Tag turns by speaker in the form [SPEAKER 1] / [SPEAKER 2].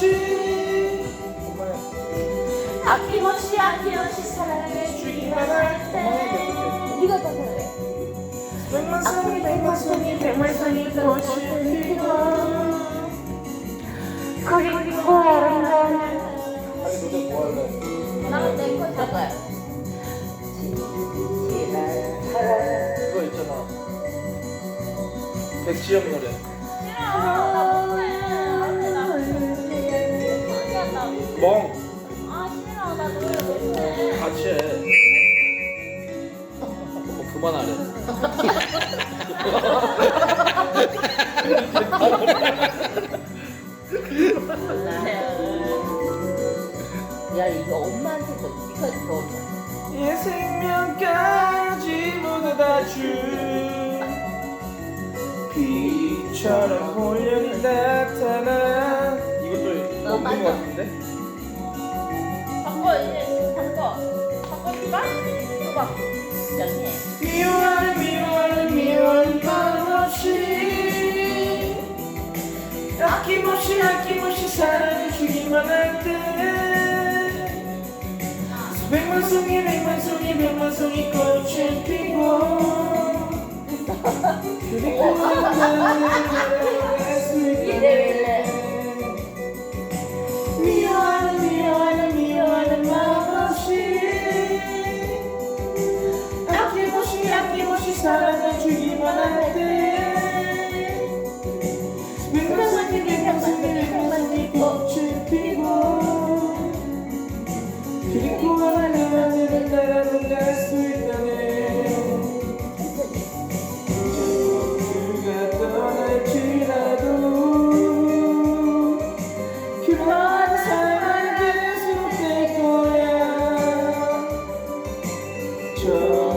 [SPEAKER 1] 없이 아낌없이
[SPEAKER 2] 아낌없이 사랑해 주기만 할때 네가 더 잘해.
[SPEAKER 1] 백만 송이 백만 송이 백만 송이 꽃을 피고
[SPEAKER 2] 그리고 아름다운
[SPEAKER 1] 아니 너네 뭐 할래?
[SPEAKER 2] 나는 내거 잡아요
[SPEAKER 1] 그거 있잖아. 백지영 노래 멍. 같이 해. 뭐 그만하래.
[SPEAKER 2] 야 이거 엄마한테도 네가
[SPEAKER 1] 더이 생명까지 모두 다준 비처럼 혼연이 나타나. 이것도
[SPEAKER 2] 어,
[SPEAKER 1] 없는
[SPEAKER 2] 맞아.
[SPEAKER 1] 것 같은데?
[SPEAKER 2] 바꿔줄까? 봐봐. 양해
[SPEAKER 1] 미워하는 미워하는 미워하는 마음 없이 아낌없이 아낌없이 사랑해주기만 할때 백만 송이 백만 송이 백만 송이 꽃을 피고. 그리고 사랑해주기만 할때. 백만 송이 백만 송이 백만 송이 꽃을 피고 그리고 하늘을 날아도 갈수 있다네 그가 떠날지라도 그런 사랑은 계속될 거야. 저